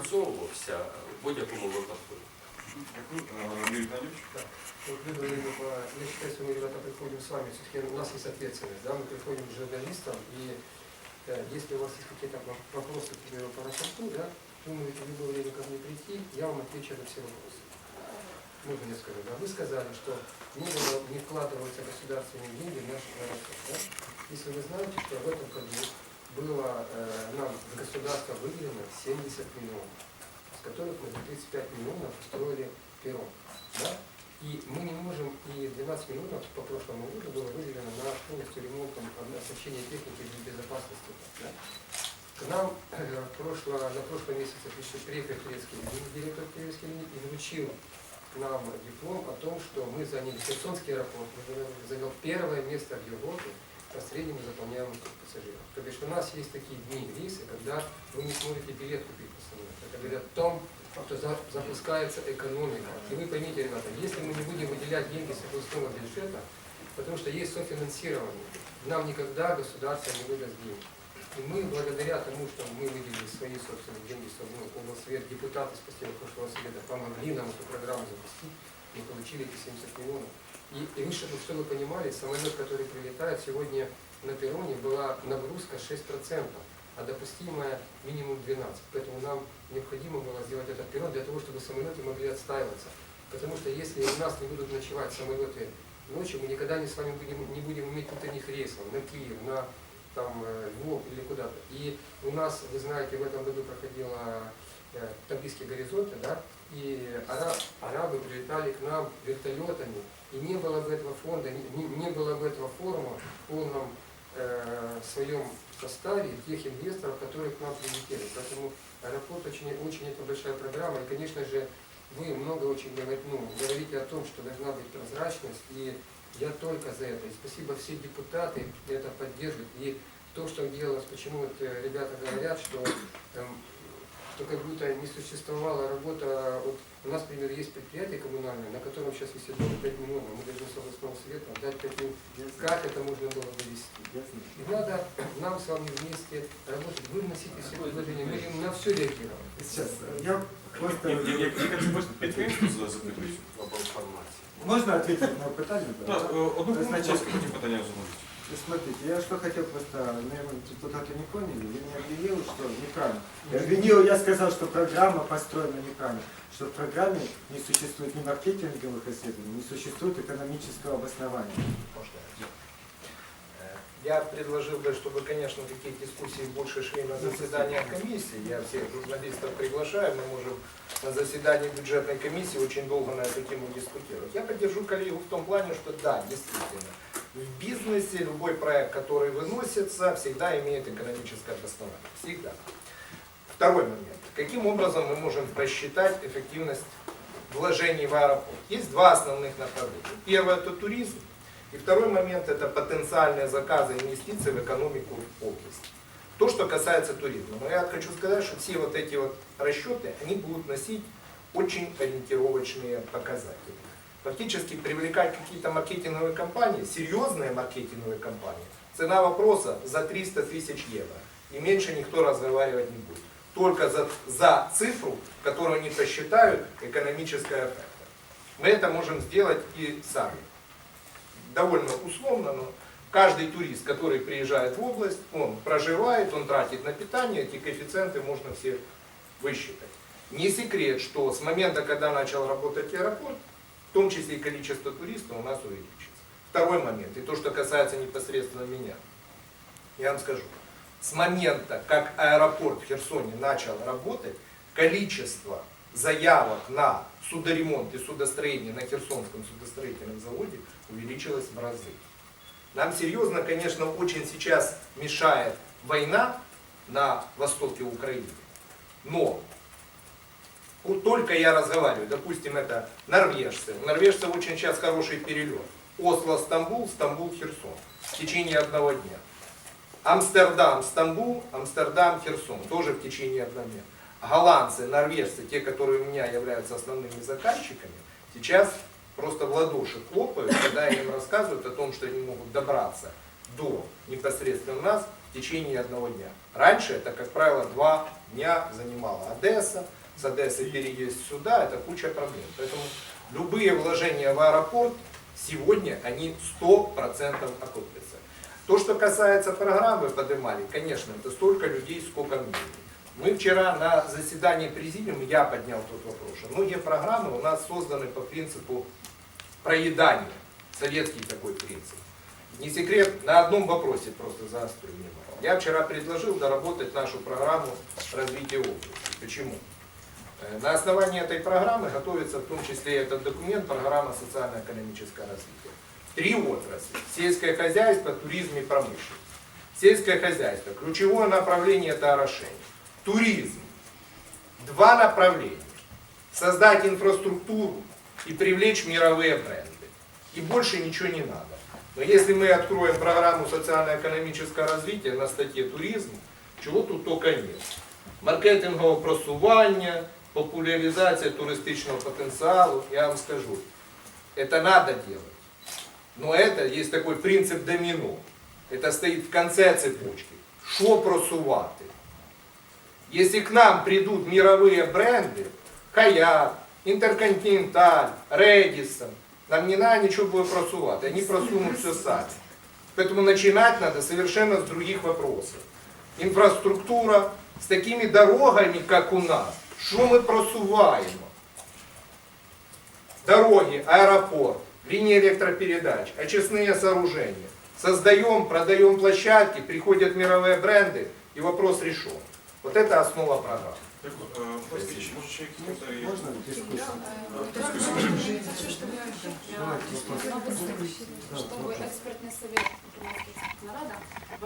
опрацьовувався в будь-якому випадку. Вот я считаю, что мы, ребята, приходим с вами, все-таки у нас есть ответственность, да, мы приходим к журналистам, и если у вас есть какие-то во- вопросы, к примеру, по рапорту, да, вы можете в любое время ко мне прийти, я вам отвечу на все вопросы. Можно я скажу, да? Вы сказали, что не, было, не вкладываются государственные деньги в наш аэропорт, да? Если вы знаете, что в этом году было э, нам с государства выделено 70 миллионов, из которых мы за 35 миллионов устроили перрон, да? И мы не можем, и 12 миллионов по прошлому году было выделено на полностью ремонтом оснащения техники для безопасности. Да? К нам э, прошло, на прошлом месяце пришел префект турецкий, директор турецкой линии, и вручил нам диплом о том, что мы заняли Херсонский аэропорт, занял первое место в Европе по среднему заполняемости пассажиров. То бишь у нас есть такие дни, рейсы, когда вы не сможете билет купить по самолету. Это говорят о том, что за- запускается экономика. И вы поймите, ребята, если мы не будем выделять деньги с областного бюджета, потому что есть софинансирование, нам никогда государство не выдаст деньги. И мы, благодаря тому, что мы выделили свои собственные деньги, что ну, облсвет, депутаты спустя прошлого совета помогли нам эту программу запустить, мы получили эти 70 миллионов. И, вы, чтобы, чтобы вы понимали, самолет, который прилетает сегодня на перроне, была нагрузка 6%, а допустимая минимум 12%. Поэтому нам необходимо было сделать этот перрон для того, чтобы самолеты могли отстаиваться. Потому что если у нас не будут ночевать самолеты ночью, мы никогда не с вами будем, не будем иметь утренних рейсов на Киев, на там, э, Львов или куда-то. И у нас, вы знаете, в этом году проходила э, Табийские горизонты, да, и ара- арабы прилетали к нам вертолетами, и не было бы этого фонда, не, не было бы этого форума в полном э, своем составе тех инвесторов, которые к нам прилетели. Поэтому аэропорт очень, очень это большая программа, и, конечно же, вы много очень говорите, ну, говорите о том, что должна быть прозрачность, и я только за это. И спасибо все депутаты это поддерживают. И то, что делалось, почему вот э, ребята говорят, что, эм, что как будто не существовала работа, вот у нас, например, есть предприятие коммунальное, на котором сейчас висит долг 5 миллионов, мы должны с областного совета дать 5 миллионов. Как это можно было довести? И надо нам с вами вместе работать. Вы вносите все предложения, мы будем на все реагировать. Сейчас, я просто... Я- я- я- я хочу просто підтримку за- запитуюся. Об інформації. Можна ответить на питання? Так, е, одну хвилину, Значить- будь ласка, потім питання журналістів. Смотрите, я что хотел просто, наверное, депутаты не поняли, я не объявил, что неправильно. Я обвинил, я сказал, что программа построена неправильно, что в программе не существует ни маркетинговых исследований, не существует экономического обоснования. Можно? Э, Я предложил бы, чтобы, конечно, такие дискуссии больше шли на заседаниях комиссии. Я всех журналистов приглашаю, мы можем на заседании бюджетной комиссии очень долго на эту тему дискутировать. Я поддержу коллегу в том плане, что да, действительно, в бизнесе любой проект, который выносится, всегда имеет экономическое обоснование. Всегда. Второй момент. Каким образом мы можем просчитать эффективность вложений в аэропорт? Есть два основных направления. Первое это туризм, и второй момент это потенциальные заказы инвестиций в экономику области. То, что касается туризма. Но я хочу сказать, что все вот эти вот расчеты, они будут носить очень ориентировочные показатели. Фактически привлекать какие-то маркетинговые компании, серьезные маркетинговые компании, цена вопроса за 300 тысяч евро. И меньше никто разговаривать не будет. Только за, за цифру, которую они посчитают экономическая эффекта. Мы это можем сделать и сами. Довольно условно, но каждый турист, который приезжает в область, он проживает, он тратит на питание, эти коэффициенты можно все высчитать. Не секрет, что с момента, когда начал работать аэропорт, в том числе и количество туристов у нас увеличится. Второй момент, и то, что касается непосредственно меня. Я вам скажу, с момента, как аэропорт в Херсоне начал работать, количество заявок на судоремонт и судостроение на Херсонском судостроительном заводе увеличилось в разы. Нам серьезно, конечно, очень сейчас мешает война на востоке Украины. Но только я разговариваю, допустим, это норвежцы. У норвежцев очень сейчас хороший перелет. Осло-Стамбул, Стамбул-Херсон в течение одного дня. Амстердам, Стамбул, Амстердам, Херсон, тоже в течение одного дня. Голландцы, норвежцы, те, которые у меня являются основными заказчиками, сейчас просто в ладоши хлопают, когда им рассказывают о том, что они могут добраться до непосредственно нас в течение одного дня. Раньше это, как правило, два дня занимала Одесса, с Одессы переезд сюда, это куча проблем. Поэтому любые вложения в аэропорт сегодня, они 100% окупятся. То, что касается программы, поднимали, конечно, это столько людей, сколько мнений. Мы вчера на заседании президиума, я поднял тот вопрос, что многие программы у нас созданы по принципу проедания. Советский такой принцип. Не секрет, на одном вопросе просто заострю внимание. Я вчера предложил доработать нашу программу развития области. Почему? Э, На основании этой программы готовится в том числе этот документ, программа социально-экономического развития. Три отрасли. Сельское хозяйство, туризм и промышленность. Сельское хозяйство. Ключевое направление это орошение. Туризм. Два направления. Создать инфраструктуру и привлечь мировые бренды. И больше ничего не надо. Но если мы откроем программу социально-экономического развития на статье туризм, чего тут только нет. Маркетингового просування, популяризація туристичного потенциалу, я вам скажу, это надо делать. Но это есть такой принцип домино. Это стоит в конце цепочки. Що просувати? Если к нам придут мировые бренды, Каяк, Интерконтиненталь, Редисон, нам не надо ничего будет просувати, они просунут все сами. Поэтому начинать надо совершенно с других вопросов. Инфраструктура с такими дорогами, как у нас. Что мы просуваем? Дороги, аэропорт, линии электропередач, очистные сооружения. Создаем, продаем площадки, приходят мировые бренды, и вопрос решен. Вот это основа программы. Дякую. Е, будь ласка, ще- може ще якісь коментарі? Можно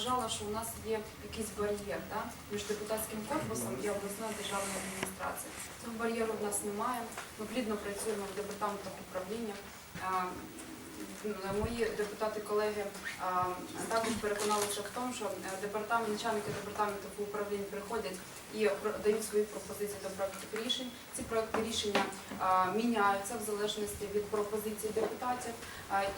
вважала, що у нас є якийсь бар'єр да, між депутатським корпусом і обласною державною адміністрацією. Цього бар'єру в нас немає. Ми плідно працюємо в департаментах управління. Мої депутати-колеги також переконалися в тому, що е, департамент, начальники департаменту управління приходять і дають свої пропозиції до проектів рішень. Ці проекти рішення міняються в залежності від пропозицій депутатів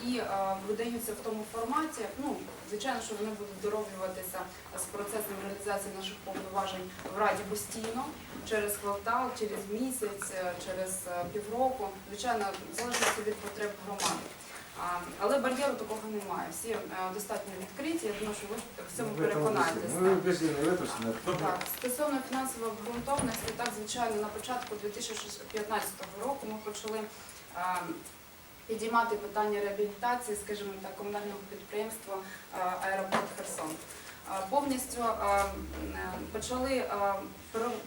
і видаються в тому форматі. Ну, звичайно, що вони будуть дороблюватися з процесом реалізації наших повноважень в Раді постійно, через квартал, через місяць, е, через е, півроку, звичайно, в залежності від потреб громади. А, Але бар'єру такого немає. Всі е, достатньо відкриті. Я думаю, що ви в цьому В этом переконаєтесь. убеждены. Мы убеждены в этом, что надо. Так, стосовно фінансової обґрунтованості, так, звичайно, на початку 2015 року ми почали а, підіймати питання реабілітації, скажімо так, комунального підприємства а, Аеропорт Херсон. Повністю почали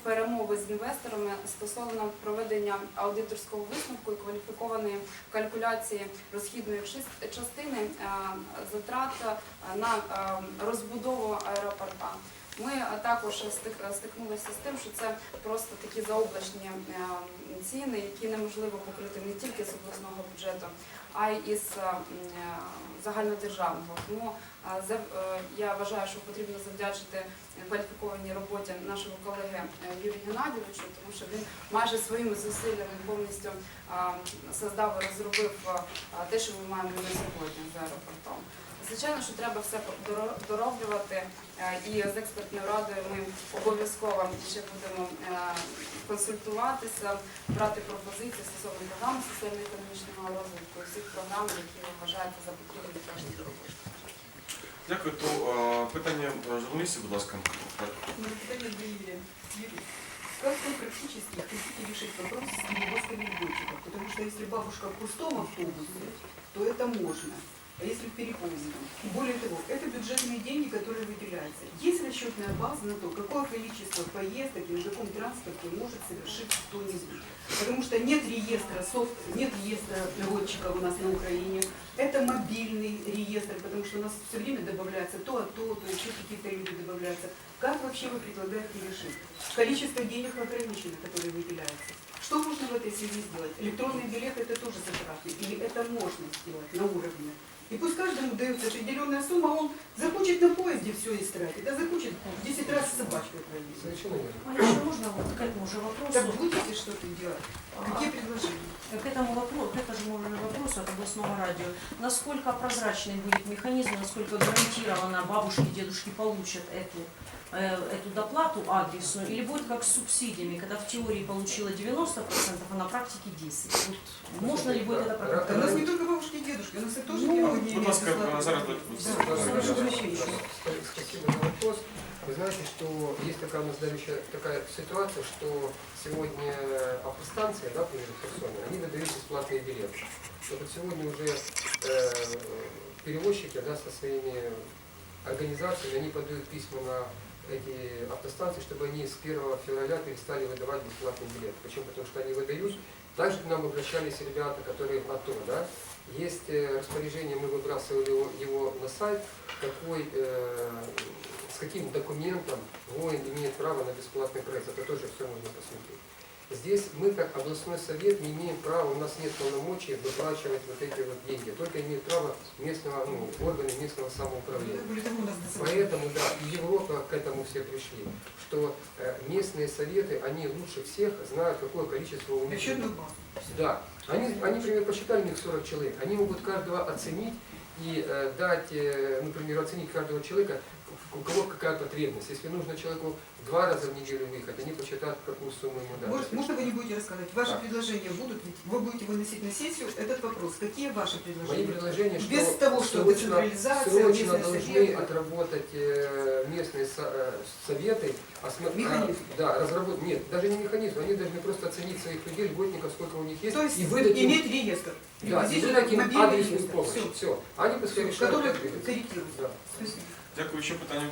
перемови з інвесторами стосовно проведення аудиторського висновку і кваліфікованої калькуляції розхідної частини затрат на розбудову аеропорта. Ми також стик- стикнулися з тим, що це просто такі заоблачні ціни, які неможливо покрити не тільки з обласного бюджету, а й із е, е, загальнодержавного. Тому е, за- я вважаю, що потрібно завдячити кваліфікованій роботі нашого колеги Юрію Геннадійовичу, тому що він майже своїми зусиллями повністю создав і розробив те, що ми маємо на сьогодні з аеропортом. Звичайно, що треба все доро- дороблювати, е, і з експертною радою ми обов'язково ще будемо е, консультуватися, брати пропозиції стосовно програми соціально-економічного розвитку і всіх програм, які ви вважаєте за потрібні теж зробити. Дякую. То е, питання е, журналістів, будь ласка. Так. Мы питание Юрия. Юрий, как вы практически хотите решить вопрос с перевозками льготчиков? Потому что если бабушка в пустом автобусе, то это можно. А если в переполненном? И более того, это бюджетные деньги, которые выделяются. Есть расчетная база на то, какое количество поездок и на каком транспорте может совершить кто-нибудь. Потому что нет реестра, софт, нет реестра льготчиков у нас на Украине. Это мобильный реестр, потому что у нас все время добавляется то, а то, то еще какие-то люди добавляются. Как вообще вы предлагаете решить? Количество денег ограничено, которое выделяется. Что можно в этой связи сделать? Электронный билет это тоже затратно, или это можно сделать на уровне? И пусть каждому дается определенная сумма, он захочет на поезде все истратить, а захочет 10 раз с собачкой проехать. А еще можно вот к этому же Так вопросу? будете что-то делать. Какие предложения? К этому вопросу, к этому же вопросу от областного радио, насколько прозрачный будет механизм, насколько гарантированно бабушки, дедушки получат эту, э, эту доплату адресную, или будет как с субсидиями, когда в теории получила 90%, а на практике 10%. Вот можно ли будет это Да у нас проконтролировать? не только бабушки и дедушки, у нас и тоже Ну, не Будь ласка, за вопрос. Вы знаете, что есть такая у нас давеча такая ситуация, что сегодня автостанции, да, в Херсоне, они выдают бесплатные билеты. Но вот сегодня уже э, перевозчики да, со своими организациями, они подают письма на эти автостанции, чтобы они с 1 февраля перестали выдавать бесплатный билет. Почему? Потому что они выдают. Также к нам обращались ребята, которые в АТО, да, есть э, распоряжение, мы выбрасывали его, его на сайт, какой, э, с каким документом воин имеет право на бесплатный проезд. Это тоже все можно посмотреть. Здесь мы, как областной совет, не имеем права, у нас нет полномочий выплачивать вот эти вот деньги. Только имеют право местного, ну, органы местного самоуправления. Поэтому, да, и Европа к этому все пришли, что э, местные советы, они лучше всех знают, какое количество у них. Да, они, они, например, посчитали у них 40 человек, они могут каждого оценить и э, дать, э, например, оценить каждого человека, у кого какая потребность. Если нужно человеку два раза в неделю выехать, они посчитают, какую сумму ему дать. Может, можно вы не будете рассказывать? Ваши Да. предложения будут, вы будете выносить на сессию этот вопрос. Какие ваши Мои предложения? предложения, что Без того, что срочно, децентрализация, срочно местные должны советы. отработать э, местные со- э, советы, осмо- Механизм. а, да, разработать, нет, даже не механизм, они должны просто оценить своих людей, льготников, сколько у них есть, То есть и выдать им, иметь реестр. да, и выдать им адресную помощь. Всё. Все. Они пускай решают, двигаться. корректируется. Да. Спасибо. Дякую. Ще питання?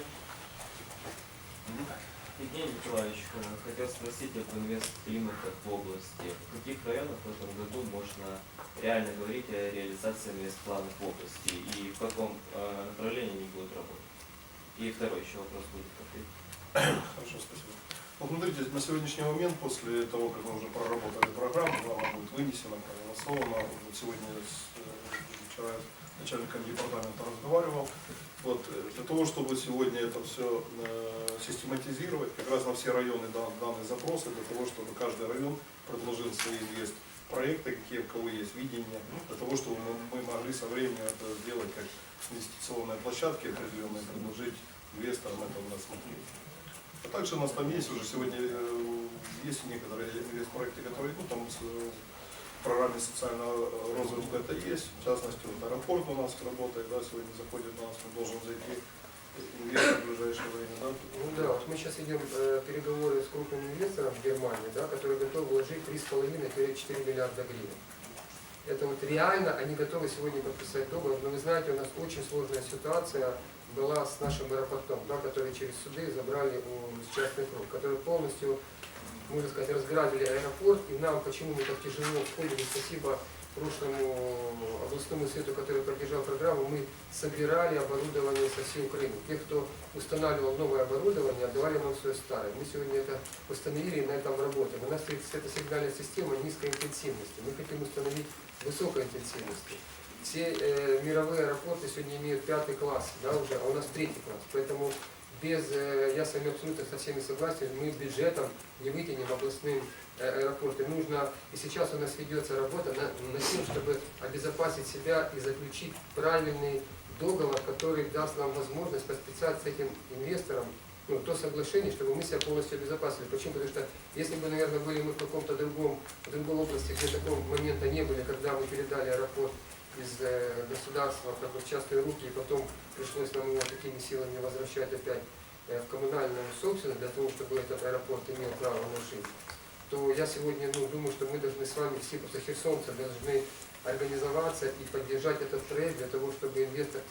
Евгений Николаевич, хотел спросить об инвестклимате в области. В каких районах в этом году можно реально говорить о реализации инвестпланов в области и в каком э, направлении они будут работать? И второй еще вопрос будет. Хорошо, спасибо. Вот смотрите, на сегодняшний момент, после того, как мы уже проработали программу, она будет вынесена, проголосована. Вот сегодня с, э, вчера с начальником департамента разговаривал. Вот, э, для того, чтобы сегодня это все систематизировать, как раз на все районы дан- даны запросы, для того, чтобы каждый район предложил свои инвест проекты, какие у кого есть видение, ну, для того, чтобы мы, мы могли со временем это сделать как инвестиционные площадки определенные, предложить инвесторам это рассмотреть. А также у нас там есть уже сегодня, э, есть некоторые инвестпроекты, которые, ну, там э, программе социального э, розвитка это есть. В частности, вот аэропорт у нас работает, да, сегодня заходит у нас, мы должен зайти инвестор в ближайшее время, да. Ну да, вот мы сейчас идем э, переговоры с крупным инвестором в Германии, да, который готов вложить 3,5-4 миллиарда гривен. Это вот реально они готовы сегодня подписать договор, но вы знаете, у нас очень сложная ситуация была с нашим аэропортом, да, который через суды забрали у частных рук, которые полностью, можно сказать, разграбили аэропорт, и нам почему мы так тяжело входили, спасибо прошлому областному свету, который поддержал программу, мы собирали оборудование со всей Украины. Те, кто устанавливал новое оборудование, отдавали нам свое старое. Мы сегодня это установили и на этом работаем. У нас стоит эта сигнальная система низкой интенсивности. Мы хотим установить высокой интенсивности. Все э, мировые аэропорты сегодня имеют пятый класс, да, уже, а у нас третий класс. Поэтому без, э, я с вами абсолютно со всеми согласен, мы бюджетом не вытянем областным э, аэропорты. Нужно, и сейчас у нас ведется работа на, на тем, чтобы обезопасить себя и заключить правильный договор, который даст нам возможность подписать с этим инвестором ну, то соглашение, чтобы мы себя полностью обезопасили. Почему? Потому что если бы, наверное, были мы в каком-то другом, в другой области, где такого момента не были, когда мы передали аэропорт из э, государства как бы, в частные руки, и потом пришлось нам его такими силами возвращать опять э, в коммунальную собственность для того, чтобы этот аэропорт имел право на жизнь, то я сегодня ну, думаю, что мы должны с вами, все просто херсонцы, должны организоваться и поддержать этот проект для того, чтобы инвестор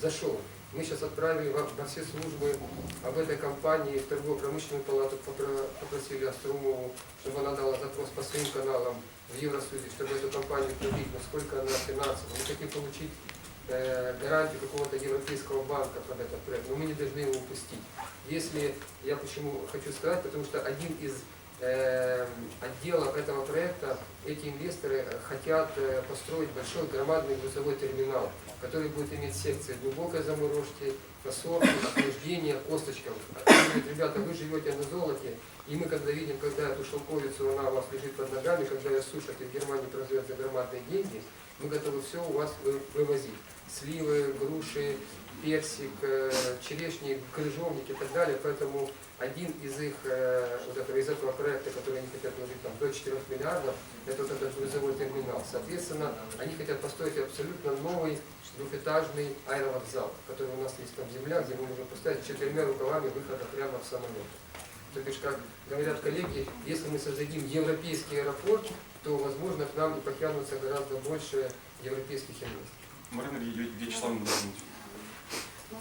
зашел. Мы сейчас отправили во, во все службы об этой компании в торгово-промышленную палату, попро- попросили Острумову, чтобы она дала запрос по своим каналам в Евросоюзе, чтобы эту компанию проверить, насколько она финансово. Мы хотим получить э, гарантию какого-то европейского банка под этот проект, но мы не должны его упустить. Если, я почему хочу сказать, потому что один из э, отделов этого проекта, эти инвесторы хотят э, построить большой громадный грузовой терминал, который будет иметь секции глубокой заморозки, фасовки, охлаждения, косточкам. Они говорят, ребята, вы живете на золоте, и мы когда видим, когда эту шелковицу, она у вас лежит под ногами, когда ее сушат и в Германии продают за громадные деньги, мы готовы все у вас вы- вывозить. Сливы, груши, персик, э, черешни, крыжовник и так далее. Поэтому один из их, э, вот этого, из этого проекта, который они хотят вложить там, до 4 миллиардов, это вот этот грузовой терминал. Соответственно, они хотят построить абсолютно новый двухэтажный аэровокзал, который у нас есть там земля, где мы можем поставить четырьмя рукавами выхода прямо в самолет. То бишь, как говорят коллеги, если мы создадим европейский аэропорт, то, возможно, к нам и потянутся гораздо больше европейских инвесторов. Марина Вя- Вячеславовна,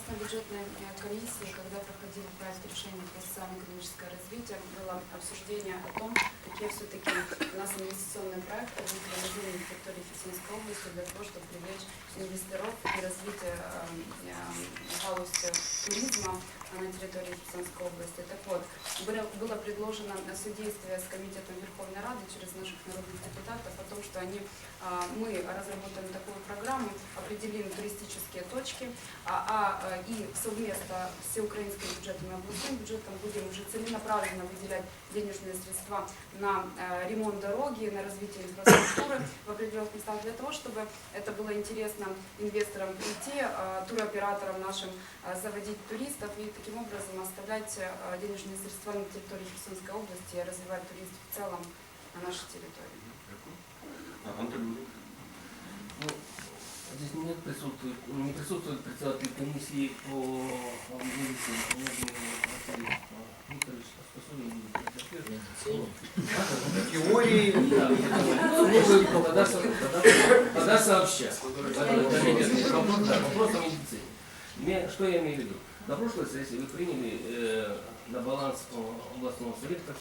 на бюджетной э, комиссии, когда проходил проект решения про социально-экономическое развитие, было обсуждение о том, какие все-таки у нас инвестиционные проекты будут реализованы на территории Херсонской области для того, чтобы привлечь инвесторов и развитие э, э, галузь туризма на территории Херсонской области. Так вот, было- предложено на содействие с Комитетом Верховной Рады через наших народных депутатов о том, что они, а, мы разработаем такую программу, определим туристические точки, а, а, э, и совместно с всеукраинским бюджетом и областным бюджетом будем уже целенаправленно выделять денежные средства на э, ремонт дороги, на развитие инфраструктуры в определенных местах для того, чтобы это было интересно инвесторам прийти, туроператорам нашим заводить туристов и таким образом оставлять денежные средства на территории Херсонской области и развивать туризм в целом на нашей территории. А. Ну, здесь нет присутствует, не присутствует председатель комиссии по способен Теории. Ну, тогда, со- тогда, тогда сообща. Вопрос, о медицине. Что я имею в виду? На прошлой сессии вы приняли э, на баланс областного совета